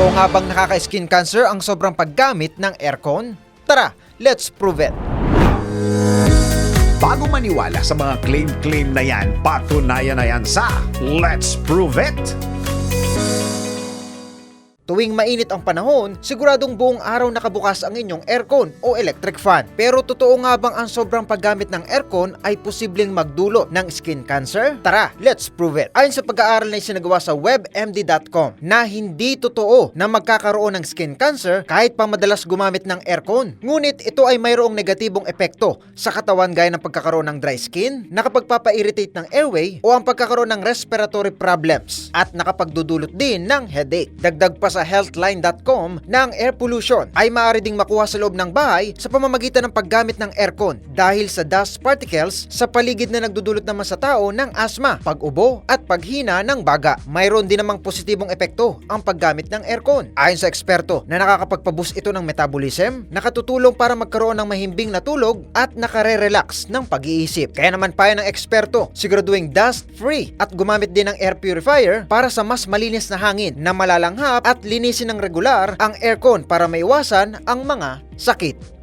Totoo nga nakaka-skin cancer ang sobrang paggamit ng aircon? Tara, let's prove it! Bago maniwala sa mga claim-claim na yan, patunayan na yan sa Let's Prove It! Tuwing mainit ang panahon, siguradong buong araw nakabukas ang inyong aircon o electric fan. Pero totoo nga bang ang sobrang paggamit ng aircon ay posibleng magdulot ng skin cancer? Tara, let's prove it. Ayon sa pag-aaral na isinagawa sa webmd.com na hindi totoo na magkakaroon ng skin cancer kahit pa madalas gumamit ng aircon. Ngunit ito ay mayroong negatibong epekto sa katawan gaya ng pagkakaroon ng dry skin, nakapagpapa-irritate ng airway o ang pagkakaroon ng respiratory problems at nakapagdudulot din ng headache. Dagdag pa sa healthline.com na ang air pollution ay maaari ding makuha sa loob ng bahay sa pamamagitan ng paggamit ng aircon dahil sa dust particles sa paligid na nagdudulot naman sa tao ng asma, pag-ubo at paghina ng baga. Mayroon din namang positibong epekto ang paggamit ng aircon. Ayon sa eksperto na nakakapagpaboost ito ng metabolism, nakatutulong para magkaroon ng mahimbing na tulog at nakare-relax ng pag-iisip. Kaya naman payo ng eksperto, siguraduhin dust-free at gumamit din ng air purifier para sa mas malinis na hangin na malalanghap at linisin ng regular ang aircon para maiwasan ang mga sakit.